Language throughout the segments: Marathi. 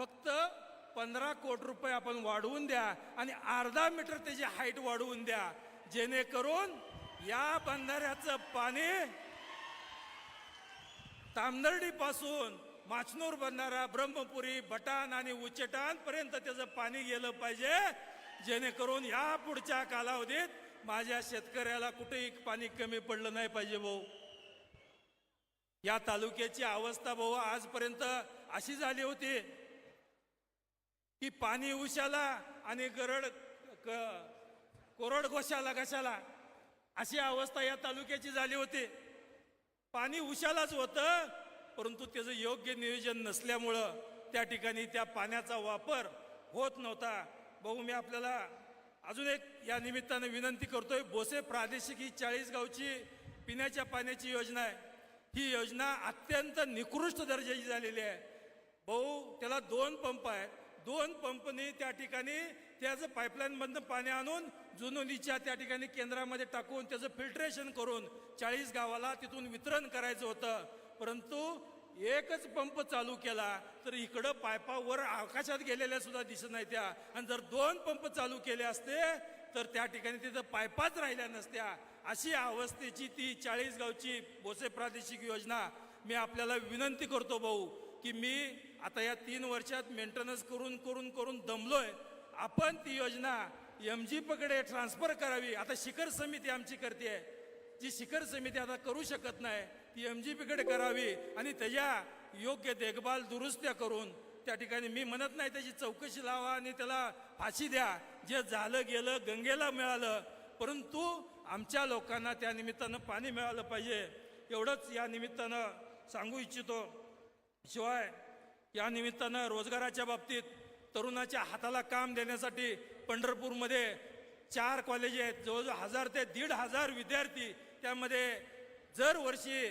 फक्त पंधरा कोटी रुपये आपण वाढवून द्या आणि अर्धा मीटर त्याची हाईट वाढवून द्या. जेणेकरून या बंधाऱ्याचं पाणी तामदर्डी पासून माचनूर बंधारा ब्रह्मपुरी बटाण आणि उच्चटाण पर्यंत त्याचं पाणी गेलं पाहिजे. जेणेकरून या पुढच्या कालावधीत माझ्या शेतकऱ्याला कुठेही पाणी कमी पडलं नाही पाहिजे भाऊ. या तालुक्याची अवस्था भाऊ आजपर्यंत अशी झाली होती. की पाणी उशाला आणि गरड क- कोरड घोशाला कशाला? अशी अवस्था या तालुक्याची झाली होती. पाणी उशालाच होतं परंतु त्याचं योग्य नियोजन नसल्यामुळं त्या ठिकाणी त्या पाण्याचा वापर होत नव्हता. भाऊ मी आपल्याला अजून एक या निमित्तानं विनंती करतोय. बोसे प्रादेशिक ही चाळीस गावची पिण्याच्या पाण्याची योजना आहे. ही योजना अत्यंत निकृष्ट दर्जाची झालेली आहे. भाऊ त्याला दोन पंप आहेत. दोन पंपनी त्या ठिकाणी त्याचं पाईपलाईनमधनं पाणी आणून जुनोलीच्या त्या ठिकाणी केंद्रामध्ये टाकून त्याचं फिल्ट्रेशन करून चाळीस गावाला तिथून वितरण करायचं होतं. परंतु एकच पंप चालू केला तर इकडं पायपावर आकाशात गेलेल्या सुद्धा दिसत नाही त्या. आणि जर दोन पंप चालू केले असते तर त्या ठिकाणी तिथं पायपाच राहिल्या नसत्या. अशी अवस्थेची ती चाळीस गावची बोसे प्रादेशिक योजना मी आपल्याला विनंती करतो भाऊ. की मी आता या तीन वर्षात मेंटेनन्स करून करून करून दमलोय. आपण ती योजना एम जी पकडे ट्रान्सफर करावी. आता शिखर समिती आमची करते जी शिखर समिती आता करू शकत नाही ती एम जी पीकडे करावी आणि त्याच्या योग्य देखभाल दुरुस्त्या करून त्या ठिकाणी मी म्हणत नाही त्याची चौकशी लावा आणि त्याला फाशी द्या. जे झालं गेलं गंगेला मिळालं परंतु आमच्या लोकांना त्या निमित्तानं पाणी मिळालं पाहिजे. एवढंच या निमित्तानं सांगू इच्छितो. शिवाय या निमित्तानं रोजगाराच्या बाबतीत तरुणाच्या हाताला काम देण्यासाठी पंढरपूरमध्ये चार कॉलेज आहेत. जवळजवळ हजार ते दीड हजार विद्यार्थी त्यामध्ये जर वर्षी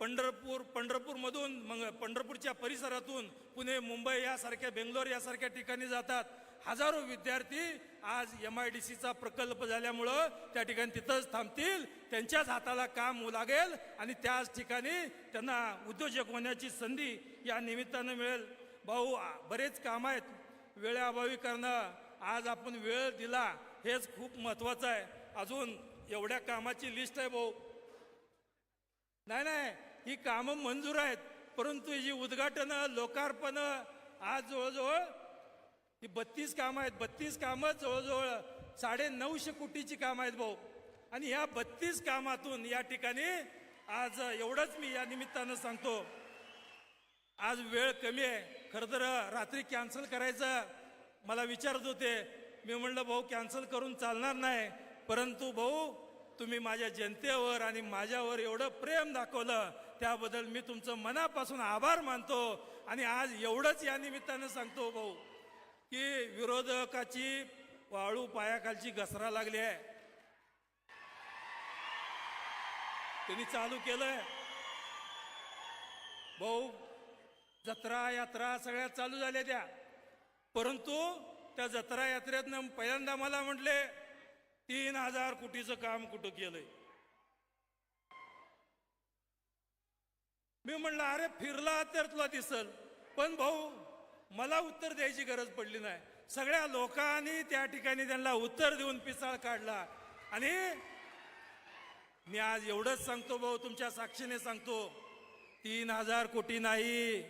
पंढरपूर पंढरपूरमधून मग पंढरपूरच्या परिसरातून पुणे मुंबई यासारख्या बेंगलोर यासारख्या ठिकाणी जातात. हजारो विद्यार्थी आज एम आय डी सीचा प्रकल्प झाल्यामुळं त्या ठिकाणी तिथंच थांबतील त्यांच्याच हाताला काम लागेल आणि त्याच ठिकाणी त्यांना उद्योजक होण्याची संधी या निमित्तानं मिळेल. भाऊ बरेच काम आहेत. वेळेअभावी करणं आज आपण वेळ दिला हेच खूप महत्त्वाचं आहे. अजून एवढ्या कामाची लिस्ट आहे भाऊ. नाही नाही ही कामं मंजूर आहेत परंतु ही उद्घाटनं लोकार्पणं आज जवळजवळ ही बत्तीस कामं आहेत. बत्तीस कामं जवळजवळ साडे नऊशे कोटीची कामं आहेत भाऊ. आणि ह्या बत्तीस कामातून या ठिकाणी आज एवढंच मी या निमित्तानं सांगतो. आज वेळ कमी आहे. खरं तर रात्री कॅन्सल करायचं मला विचारत होते. मी म्हणलं भाऊ कॅन्सल करून चालणार नाही. परंतु भाऊ तुम्ही माझ्या जनतेवर आणि माझ्यावर एवढं प्रेम दाखवलं. त्याबद्दल मी तुमचं मनापासून आभार मानतो. आणि आज एवढंच या निमित्तानं सांगतो भाऊ. की विरोधकाची वाळू पायाखालची घसरा लागली आहे. त्यांनी चालू केलंय. भाऊ जत्रा यात्रा सगळ्या चालू झाल्या त्या. परंतु त्या जत्रा यात्रेतनं पहिल्यांदा मला म्हटले तीन हजार कोटीचं काम कुठं केलंय? मी म्हणलं अरे फिरला तर तुला दिसल. पण भाऊ मला उत्तर द्यायची गरज पडली नाही. सगळ्या लोकांनी त्या ठिकाणी त्यांना उत्तर देऊन पिसाळ काढला. आणि मी आज एवढंच सांगतो भाऊ तुमच्या साक्षीने सांगतो. तीन हजार कोटी नाही.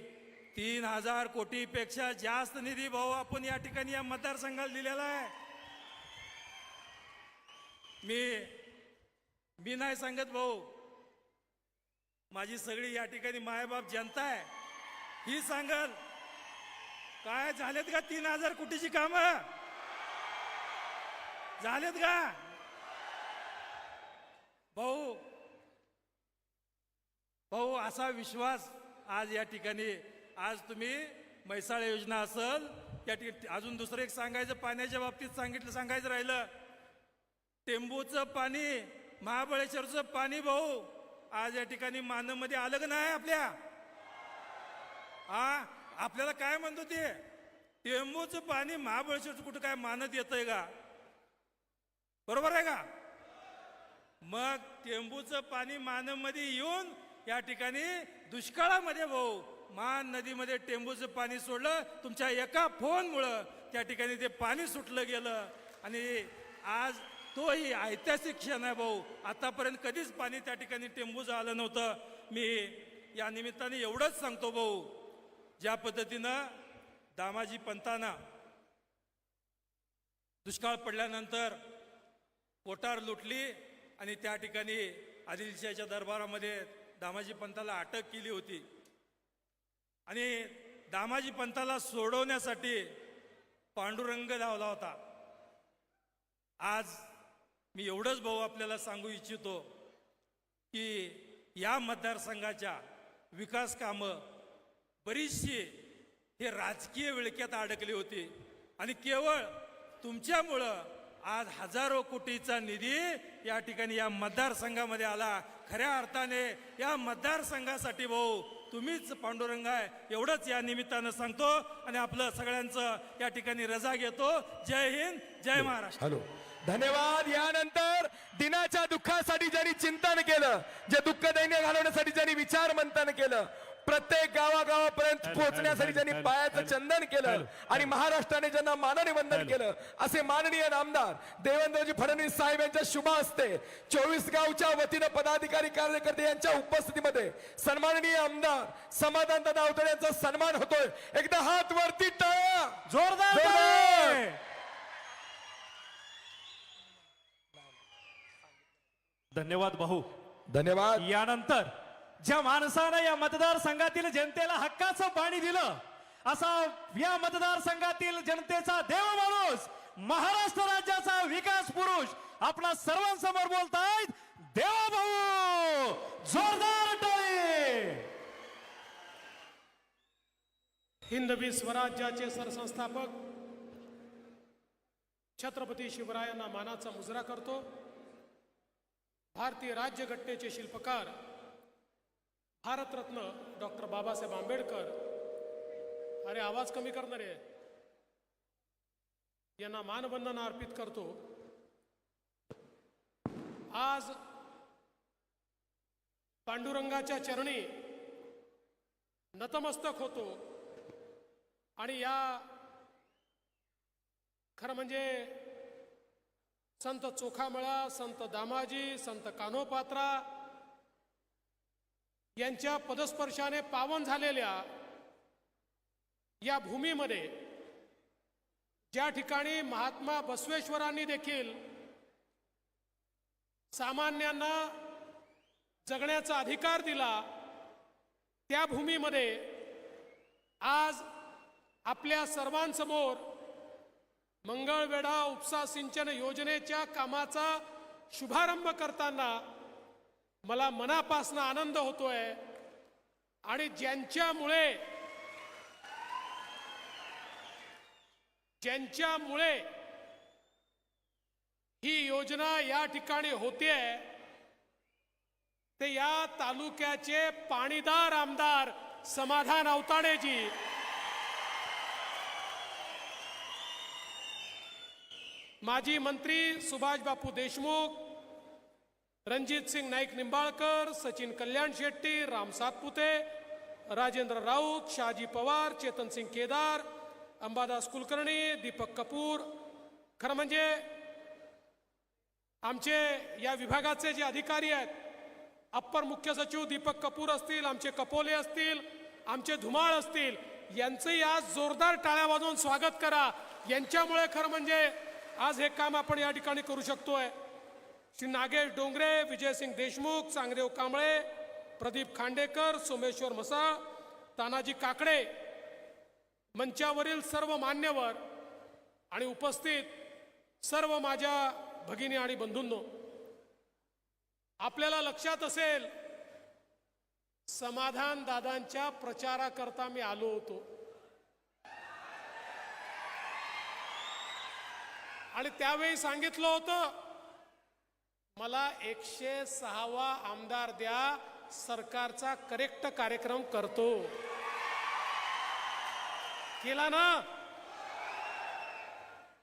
तीन हजार कोटीपेक्षा जास्त निधी भाऊ आपण या ठिकाणी या मतदारसंघाला दिलेला आहे. मी मी नाही सांगत भाऊ. माझी सगळी या ठिकाणी मायबाप जनता आहे. ही सांगल काय झालेत का तीन हजार कोटीची कामं? झालेत का? भाऊ भाऊ असा विश्वास आज या ठिकाणी आज तुम्ही म्हैसाळ योजना असल या ठिकाणी अजून दुसरं एक सांगायचं पाण्याच्या बाबतीत सांगितलं सांगायचं राहिलं. टेंबूचं पाणी महाबळेश्वरचं पाणी भाऊ आज या ठिकाणी मानमध्ये आलं का नाही आपल्या? हा? आपल्याला काय म्हणतो ते? टेंबूचं पाणी महाबळेश्वरचं कुठं काय मानत येतंय का? बरोबर आहे का? मग टेंबूचं पाणी मानमध्ये येऊन या ठिकाणी दुष्काळामध्ये भाऊ मान नदीमध्ये टेंबूचं पाणी सोडलं तुमच्या एका फोनमुळं त्या ठिकाणी ते पाणी सुटलं गेलं. आणि आज तोही ऐतिहासिक क्षण आहे भाऊ. आतापर्यंत कधीच पाणी त्या ठिकाणी टेंबूचं आलं नव्हतं. मी या निमित्ताने एवढंच सांगतो भाऊ. ज्या पद्धतीनं दामाजी पंतांना दुष्काळ पडल्यानंतर पोटार लुटली आणि त्या ठिकाणी आदिलशाहीच्या दरबारामध्ये दामाजी पंताला अटक केली होती. आणि दामाजी पंताला सोडवण्यासाठी पांडुरंग धावला होता. आज मी एवढंच भाऊ आपल्याला सांगू इच्छितो की या मतदारसंघाच्या विकास कामं बरीचशी हे राजकीय विळक्यात अडकली होती. आणि केवळ तुमच्यामुळं आज हजारो कोटीचा निधी या ठिकाणी या मतदारसंघामध्ये आला. खऱ्या अर्थाने या मतदारसंघासाठी भाऊ तुम्हीच पांडुरंग आहे एवढंच या निमित्तानं सांगतो आणि आपलं सगळ्यांचं या ठिकाणी रजा घेतो. जय हिंद जय महाराष्ट्र. हॅलो. धन्यवाद. यानंतर दिनाच्या दुःखासाठी ज्यांनी चिंतन केलं जे दुःख दैन्य घालवण्यासाठी ज्यांनी विचार मंथन केलं प्रत्येक गावागावापर्यंत पोहोचण्यासाठी ज्यांनी पायाचं चंदन केलं आणि महाराष्ट्राने ज्यांना मानाने वंदन केलं असे माननीय नामदार देवेंद्रजी फडणवीस साहेब यांच्या शुभ हस्ते चोवीस गावच्या वतीनं पदाधिकारी कार्यकर्ते यांच्या उपस्थितीमध्ये सन्माननीय आमदार समाधान दादा अवतडे यांचा सन्मान होतोय. एकदा हात वरती टाळ्या जोरदार जोरदार! धन्यवाद भाऊ. धन्यवाद. यानंतर ज्या माणसानं या मतदारसंघातील जनतेला हक्काचं पाणी दिलं असा या मतदारसंघातील जनतेचा देव माणूस महाराष्ट्र राज्याचा विकास पुरुष आपला सर्वांसमोर बोलतायत देवा भाऊ जोरदार टाळी! हिंदवी स्वराज्याचे सरसंस्थापक छत्रपती शिवरायांना मानाचा मुजरा करतो. भारतीय राज्यघटनेचे शिल्पकार भारतरत्न डॉक्टर बाबासाहेब आंबेडकर. अरे आवाज कमी करणारे. यांना मानवंदना अर्पित करतो. आज पांडुरंगाच्या चरणी नतमस्तक होतो. आणि या खरं म्हणजे संत चोखामळा संत दामाजी संत कान्होपात्रा यांच्या पदस्पर्शाने पावन झालेल्या या भूमीमध्ये ज्या ठिकाणी महात्मा बसवेश्वरांनी देखील सामान्यांना जगण्याचा अधिकार दिला त्या भूमीमध्ये आज आपल्या सर्वांसमोर मंगळवेढा उपसा सिंचन योजनेच्या कामाचा शुभारंभ करताना मला मनापासून आनंद होतोय. आणि ज्यांच्यामुळे ज्यांच्यामुळे ही योजना या ठिकाणी होते ते या तालुक्याचे पाणीदार आमदार समाधान अवताडेजी. माजी मंत्री सुभाष बापू देशमुख रणजित सिंग नाईक निंबाळकर सचिन कल्याण शेट्टी राम सातपुते राजेंद्र राऊत शहाजी पवार चेतन सिंग केदार अंबादास कुलकर्णी दीपक कपूर. खरं म्हणजे आमचे या विभागाचे जे अधिकारी आहेत अप्पर मुख्य सचिव दीपक कपूर असतील आमचे कपोले असतील आमचे धुमाळ असतील यांचंही आज जोरदार टाळ्या वाजवून स्वागत करा. यांच्यामुळे खरं म्हणजे आज हे काम आपण या ठिकाणी करू शकतोय. श्री नागेश डोंगरे विजयसिंग देशमुख सांगदेव कांबळे प्रदीप खांडेकर सोमेश्वर मसाळ तानाजी काकडे मंचावरील सर्व मान्यवर आणि उपस्थित सर्व माझ्या भगिनी आणि बंधूंनो आपल्याला लक्षात असेल समाधान दादांच्या प्रचाराकरता मी आलो होतो. आणि त्यावेळी सांगितलं होतं मला एकशे सहावा आमदार द्या सरकारचा करेक्ट कार्यक्रम करतो. केला ना?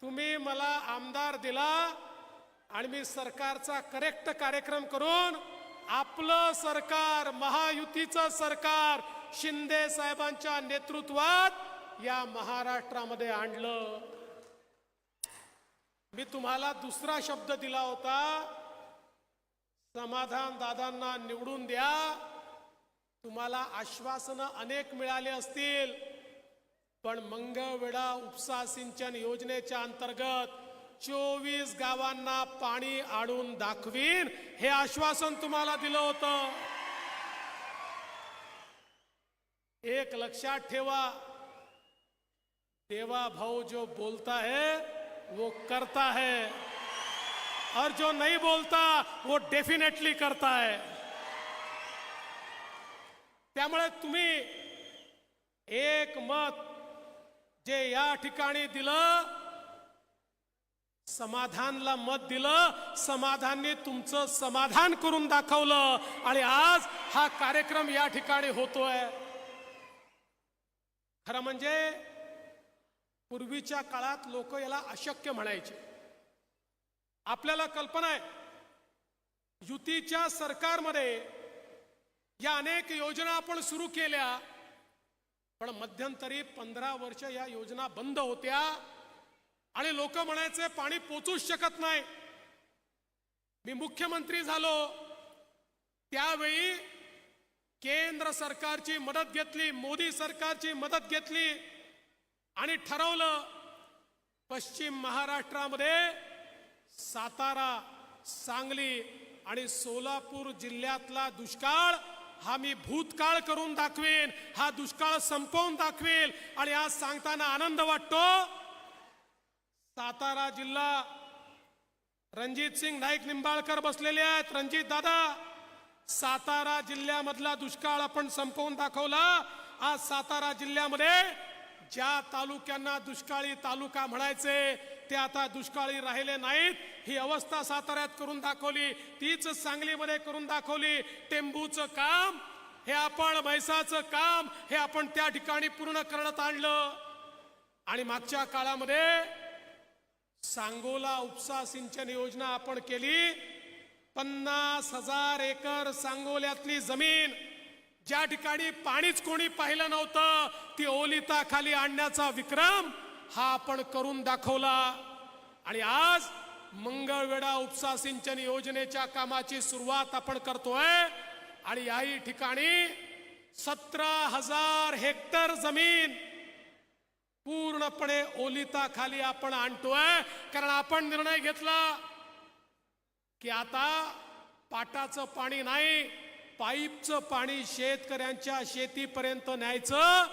तुम्ही मला आमदार दिला आणि मी सरकारचा करेक्ट कार्यक्रम करून आपलं सरकार महायुतीचं सरकार शिंदे साहेबांच्या नेतृत्वात या महाराष्ट्रामध्ये आणलं. मी तुम्हाला दुसरा शब्द दिला होता समाधान दादांना निवडून द्या. तुम्हाला आश्वासनं अनेक मिळाले असतील. पण मंगळवेढा उपसा सिंचन योजनेच्या अंतर्गत चोवीस गावांना पाणी आणून दाखवीन हे आश्वासन तुम्हाला दिलं होतं. एक लक्षात ठेवा. देवा भाऊ जो बोलता है वो करता है और जो नहीं बोलता वो डेफिनेटली करता है। त्यामुळे तुम्ही एक मत जे या ठिकाणी दिलं समाधानला मत दिलं समाधानने तुमचं समाधान करून दाखवलं आणि आज हा कार्यक्रम या ठिकाणी होतोय. खरं म्हणजे पूर्वीच्या काळात लोक याला अशक्य म्हणायचे. आपल्याला कल्पना आहे. युतीच्या सरकारमध्ये या अनेक योजना आपण सुरू केल्या. पण मध्यंतरी पंधरा वर्ष या योजना बंद होत्या. आणि लोक म्हणायचे पाणी पोचूच शकत नाही. मी मुख्यमंत्री झालो. त्यावेळी केंद्र सरकारची मदत घेतली मोदी सरकारची मदत घेतली. आणि ठरवलं पश्चिम महाराष्ट्रामध्ये सातारा सांगली आणि सोलापूर जिल्ह्यातला दुष्काळ हा मी भूतकाळ करून दाखवेन. हा दुष्काळ संपवून दाखवेल. आणि आज सांगताना आनंद वाटतो. सातारा जिल्हा रणजित सिंग नाईक निंबाळकर बसलेले आहेत. रणजित दादा सातारा जिल्ह्यामधला दुष्काळ आपण संपवून दाखवला. आज सातारा जिल्ह्यामध्ये ज्या तालुक्यांना दुष्काळी तालुका म्हणायचे ते आता दुष्काळी राहिले नाहीत. ही अवस्था साताऱ्यात करून दाखवली. तीच सांगलीमध्ये करून दाखवली. टेंबूचं काम हे आपण म्हैसाचं काम हे आपण त्या ठिकाणी पूर्ण करण्यात आणलं. आणि मागच्या काळामध्ये सांगोला उपसा सिंचन योजना आपण केली. पन्नास हजार एकर सांगोल्यातली जमीन ज्या ठिकाणी पाणीच कोणी पाहिलं नव्हतं ती ओलिता खाली आणण्याचा विक्रम हा आपण करून दाखवला. आणि आज मंगळवेढा उपसा सिंचन योजनेच्या कामाची सुरुवात आपण करतोय. आणि याही ठिकाणी सतरा हजार हेक्टर जमीन पूर्णपणे ओलिता खाली आपण आणतोय. कारण आपण निर्णय घेतला की आता पाटाचं पाणी नाही पाईपचं पाणी शेतकऱ्यांच्या शेतीपर्यंत न्यायचं.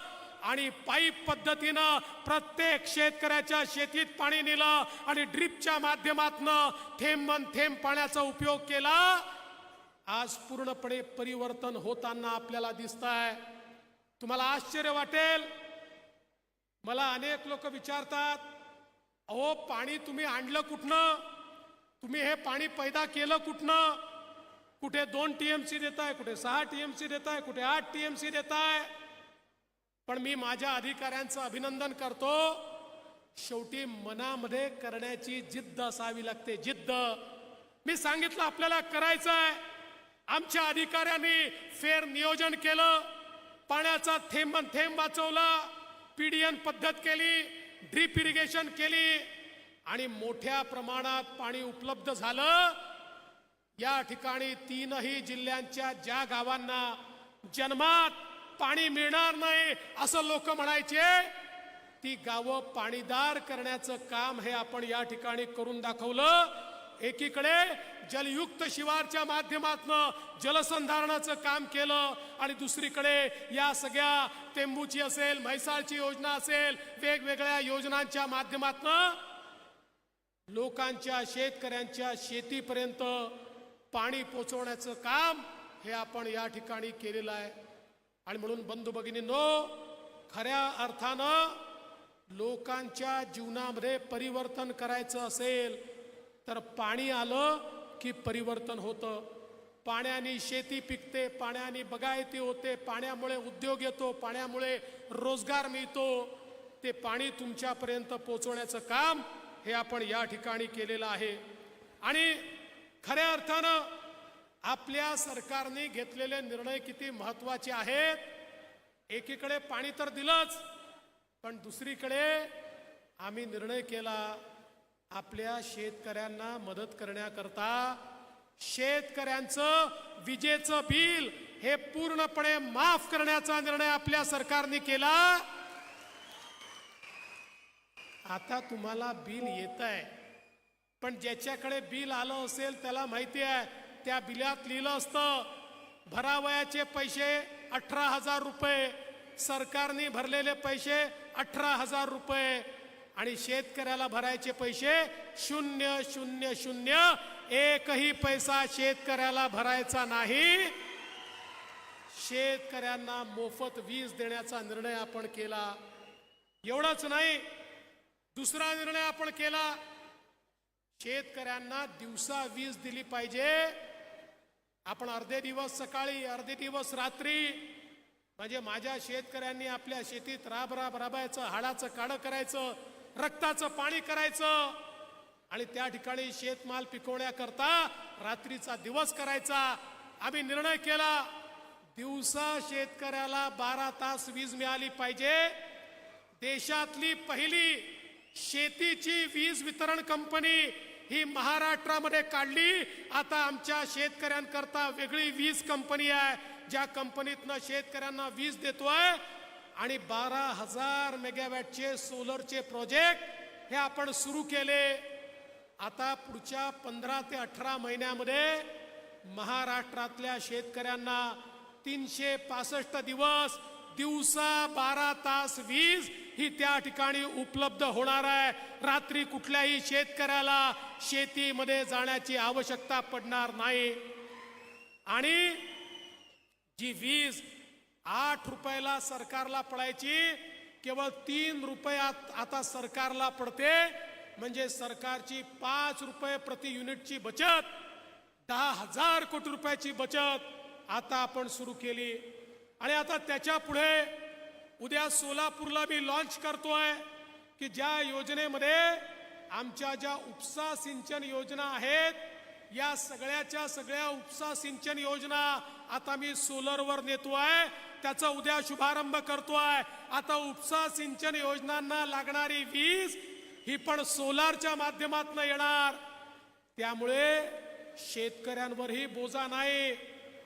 आणि पाईप पद्धतीनं प्रत्येक शेतकऱ्याच्या शेतीत पाणी नेलं आणि ड्रीपच्या माध्यमातनं थेंब थेंब पाण्याचा उपयोग केला. आज पूर्णपणे परिवर्तन होताना आपल्याला दिसत आहे तुम्हाला आश्चर्य वाटेल. मला अनेक लोक विचारतात अहो पाणी तुम्ही आणलं कुठनं? तुम्ही हे पाणी पैदा केलं कुठनं? कुठे दोन टीएमसी देताय कुठे सहा टीएमसी देताय कुठे आठ टीएमसी देताय? पण मी माझ्या अधिकाऱ्यांचं अभिनंदन करतो. शेवटी मनामध्ये करण्याची जिद्द असावी लागते. जिद्द. मी सांगितलं आपल्याला करायचं आहे आमच्या अधिकाऱ्यांनी फेर नियोजन केलं. पाण्याचा थेंब थेंब वाचवला. पीडीएन पद्धत केली. ड्रीप इरिगेशन केली. आणि मोठ्या प्रमाणात पाणी उपलब्ध झालं. या ठिकाणी तीनही जिल्ह्यांच्या ज्या गावांना जन्मात पाणी मिळणार नाही असं लोक म्हणायचे. ती गावं पाणीदार करण्याचं काम हे आपण या ठिकाणी करून दाखवलं. एकीकडे जलयुक्त शिवारच्या माध्यमातनं जलसंधारणाचं काम केलं आणि दुसरीकडे या सगळ्या तेंबूची असेल म्हैसाळची योजना असेल वेगवेगळ्या योजनांच्या माध्यमातनं लोकांच्या शेतकऱ्यांच्या शेतीपर्यंत पाणी पोचवण्याचं काम हे आपण या ठिकाणी केलेलं आहे. आणि म्हणून बंधू भगिनींनो खऱ्या अर्थानं लोकांच्या जीवनामध्ये परिवर्तन करायचं असेल तर पाणी आलं की परिवर्तन होतं. पाण्याने शेती पिकते पाण्याने बगायती होते पाण्यामुळे उद्योग येतो पाण्यामुळे रोजगार मिळतो. ते पाणी तुमच्यापर्यंत पोचवण्याचं काम हे आपण या ठिकाणी केलेलं आहे. आणि खऱ्या अर्थानं आपल्या सरकारने घेतलेले निर्णय किती महत्त्वाचे आहेत? एकीकडे पाणी तर दिलंच पण दुसरीकडे आम्ही निर्णय केला आपल्या शेतकऱ्यांना मदत करण्याकरता शेतकऱ्यांचं विजेचं बिल हे पूर्णपणे माफ करण्याचा निर्णय आपल्या सरकारने केला. आता तुम्हाला बिल येत आहे पण ज्याच्याकडे बिल आलं असेल त्याला माहिती आहे त्या बिलात लिहिलं असतं भरावयाचे पैसे अठरा हजार रुपये सरकारने भरलेले पैसे अठरा हजार रुपये आणि शेतकऱ्याला भरायचे पैसे शून्य शून्य शून्य. एकही पैसा शेतकऱ्याला भरायचा नाही. शेतकऱ्यांना मोफत वीज देण्याचा निर्णय आपण केला. एवढंच नाही दुसरा निर्णय आपण केला. शेतकऱ्यांना दिवसा वीज दिली पाहिजे. आपण अर्धे दिवस सकाळी अर्धे दिवस रात्री म्हणजे माझ्या शेतकऱ्यांनी आपल्या शेतीत राब राब राबायचं हाडाचं काढं करायचं रक्ताचं पाणी करायचं आणि त्या ठिकाणी शेतमाल पिकवण्याकरता रात्रीचा दिवस करायचा. आम्ही निर्णय केला दिवसा शेतकऱ्याला बारा तास वीज मिळाली पाहिजे. देशातली पहिली शेतीची वीज वितरण कंपनी ही महाराष्ट्रामध्ये काढली. आता आमच्या शेतकऱ्यांकरता वेगळी वीज कंपनी आहे. ज्या कंपनीतनं शेतकऱ्यांना वीज देतोय आणि बारा हजार मेगावॅटचे सोलरचे प्रोजेक्ट हे आपण सुरू केले. आता पुढच्या पंधरा ते अठरा महिन्यामध्ये महाराष्ट्रातल्या शेतकऱ्यांना तीनशे पासष्ट दिवस दिवसा बारा तास वीज ही त्या ठिकाणी उपलब्ध होणार आहे. रात्री कुठल्याही शेतकऱ्याला शेतीमध्ये जाण्याची आवश्यकता पडणार नाही. आणि जी वीज आठ रुपयाला सरकारला पडायची केवळ तीन रुपयात आता सरकारला पडते. म्हणजे सरकारची पाच रुपये प्रति युनिटची बचत दहा हजार कोटी रुपयाची बचत आता आपण सुरू केली. आणि आता त्याच्या पुढे उद्या सोलापूरला मी लॉन्च करतोय की ज्या योजनेमध्ये आमच्या ज्या उपसा सिंचन योजना आहेत या सगळ्याच्या सगळ्या उपसा सिंचन योजना आता मी सोलरवर नेतोय. त्याचा उद्या शुभारंभ करतोय. आता उपसा सिंचन योजनांना लागणारी वीज ही पण सोलारच्या माध्यमातून येणार. त्यामुळे शेतकऱ्यांवरही बोजा नाही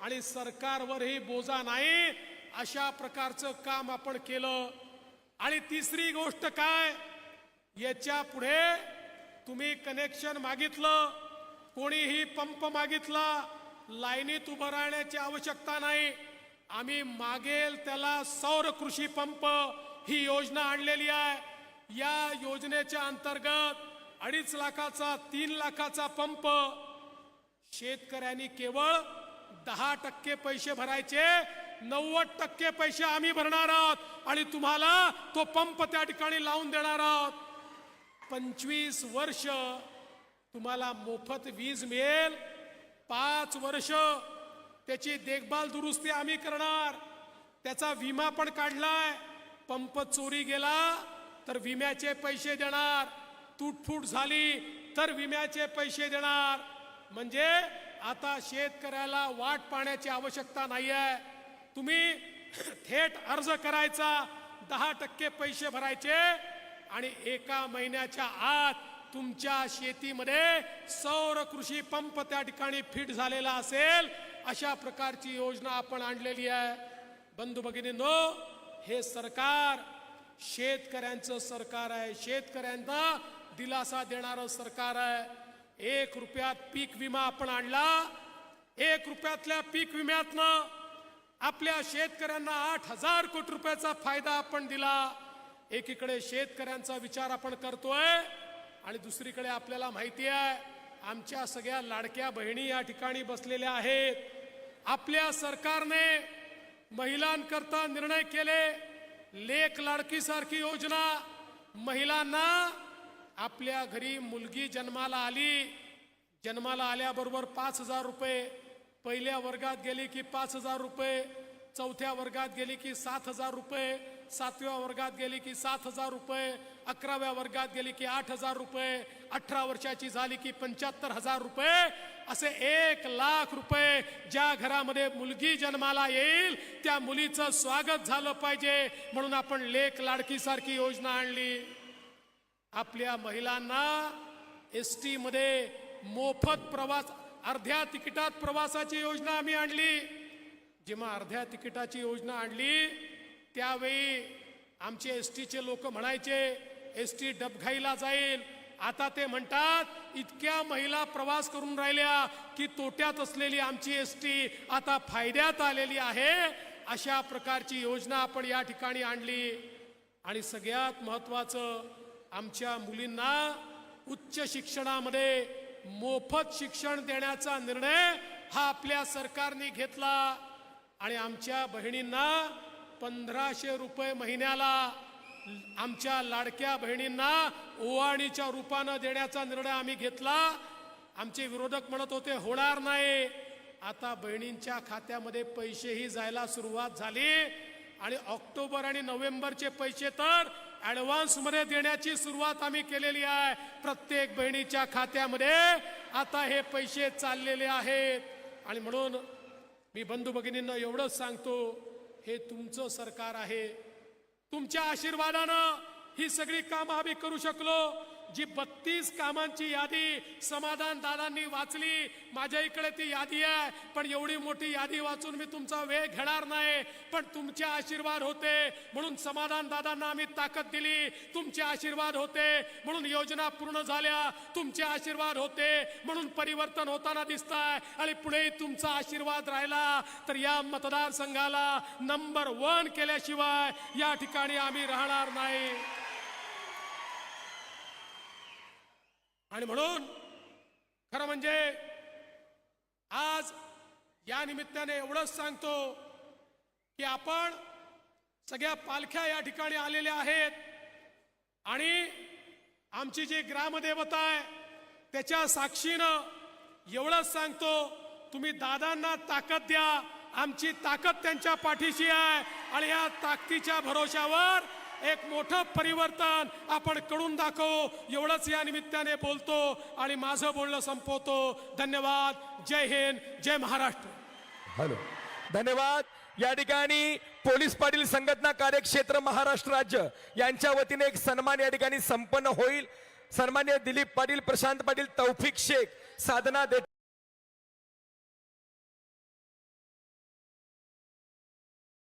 आणि सरकारवरही बोजा नाही. अशा प्रकारचं काम आपण केलं. आणि तिसरी गोष्ट काय? याच्यापुढे तुम्ही कनेक्शन मागितलं. कोणीही पंप मागितला. लाईनीत उभं राहण्याची आवश्यकता नाही. आम्ही मागेल त्याला सौर कृषी पंप ही योजना आणलेली आहे. या योजनेच्या अंतर्गत अडीच लाखाचा तीन लाखाचा पंप शेतकऱ्यांनी केवळ दहा टक्के पैसे भरायचे. नव्वद टक्के पैसे आम्ही भरणार आहोत आणि तुम्हाला तो पंप त्या ठिकाणी लावून देणार आहोत. पंचवीस वर्ष तुम्हाला मोफत वीज मिळेल. पाच वर्ष त्याची देखभाल दुरुस्ती आम्ही करणार. त्याचा विमा पण काढलाय. पंप चोरी गेला तर विम्याचे पैसे देणार. तुटफूट झाली तर विम्याचे पैसे देणार. म्हणजे आता शेतकऱ्याला वाट पाहण्याची आवश्यकता नाही आहे तुम्ही थेट अर्ज करायचा दहा टक्के पैसे भरायचे आणि एका महिन्याच्या आत तुमच्या शेतीमध्ये सौर कृषी पंप त्या ठिकाणी फिट झालेला असेल अशा प्रकारची योजना आपण आणलेली आहे. बंधू भगिनींनो हे सरकार शेतकऱ्यांचं सरकार आहे. शेतकऱ्यांना दिलासा देणारं सरकार आहे. एक रुपयात पीक विमा आपण आणला. एक रुपयातल्या पीक विम्यातनं आपल्या शेतकऱ्यांना आठ हजार कोटी रुपयाचा फायदा आपण दिला. एकीकडे शेतकऱ्यांचा विचार आपण करतोय आणि दुसरीकडे आपल्याला माहिती आहे आमच्या सगळ्या लाडक्या बहिणी या ठिकाणी बसलेल्या आहेत. आपल्या सरकारने महिलांकरता निर्णय केले. लेख लाडकीसारखी योजना. महिलांना आपल्या घरी मुलगी जन्माला आली. जन्माला आल्याबरोबर पाच हजार रुपये पहिल्या वर्गात गेली की पाच हजार रुपये चौथ्या वर्गात गेली की सात हजार रुपये सातव्या वर्गात गेली की सात हजार रुपये अकराव्या वर्गात गेली की आठ हजार रुपये अठरा वर्षाची झाली की पंच्याहत्तर हजार रुपये. असे एक लाख रुपये ज्या घरामध्ये मुलगी जन्माला येईल त्या मुलीचं स्वागत झालं पाहिजे. म्हणून आपण लेख लाडकीसारखी योजना आणली. आपल्या महिलांना एस टीमध्ये मोफत प्रवास अर्ध्या तिकिटात प्रवासाची योजना आम्ही आणली. जेव्हा अर्ध्या तिकिटाची योजना आणली त्यावेळी आमचे एस टीचे लोक म्हणायचे एस टी डबघाईला जाईल. आता ते म्हणतात इतक्या महिला प्रवास करून राहिल्या की तोट्यात असलेली आमची एस टी आता फायद्यात आलेली आहे. अशा प्रकारची योजना आपण या ठिकाणी आणली. आणि सगळ्यात महत्वाचं आमच्या मुलींना उच्च शिक्षणामध्ये मोफत शिक्षण देण्याचा निर्णय हा आपल्या सरकारने घेतला. आणि आमच्या बहिणींना पंधराशे रुपये महिन्याला आमच्या लाडक्या बहिणींना ओवाणीच्या रूपानं देण्याचा निर्णय आम्ही घेतला. आमचे विरोधक म्हणत होते होणार नाही. आता बहिणींच्या खात्यामध्ये पैसेही जायला सुरुवात झाली. आणि ऑक्टोबर आणि नोव्हेंबरचे पैसे तर ॲडव्हान्समध्ये देण्याची सुरुवात आम्ही केलेली आहे. प्रत्येक बहिणीच्या खात्यामध्ये आता हे पैसे चाललेले आहेत. आणि म्हणून मी बंधू भगिनींना एवढंच सांगतो हे तुमचं सरकार आहे. तुमच्या आशीर्वादानं ही सगळी कामं आम्ही करू शकलो. जी बत्तीस कामांची यादी समाधान दादांनी वाचली माझ्या इकडे ती यादी आहे पण एवढी मोठी यादी वाचून मी तुमचा वेळ घेणार नाही. पण तुमचे आशीर्वाद होते म्हणून समाधान दादांना आम्ही ताकद दिली. तुमचे आशीर्वाद होते म्हणून योजना पूर्ण झाल्या. तुमचे आशीर्वाद होते म्हणून परिवर्तन होताना दिसत आहे आणि पुढे तुमचा आशीर्वाद राहिला तर या मतदारसंघाला नंबर वन केल्याशिवाय या ठिकाणी आम्ही राहणार नाही. आणि म्हणून खरं म्हणजे आज या निमित्ताने एवढंच सांगतो की आपण सगळ्या पालख्या या ठिकाणी आलेल्या आहेत आणि आमची जी ग्रामदेवता आहे त्याच्या साक्षीनं एवढंच सांगतो तुम्ही दादांना ताकद द्या आमची ताकद त्यांच्या पाठीशी आहे आणि या ताकदीच्या भरोशावर एक मोठं परिवर्तन आपण करून दाखवू. एवढंच या निमित्ताने बोलतो आणि माझं बोलणं संपवतो. धन्यवाद. जय हिंद. जय महाराष्ट्र. हॅलो. धन्यवाद. या ठिकाणी पोलीस पाटील संघटना कार्यक्षेत्र महाराष्ट्र राज्य यांच्या वतीने एक सन्मान या ठिकाणी संपन्न होईल. सन्मान्य दिलीप पाटील प्रशांत पाटील तौफिक शेख साधना दे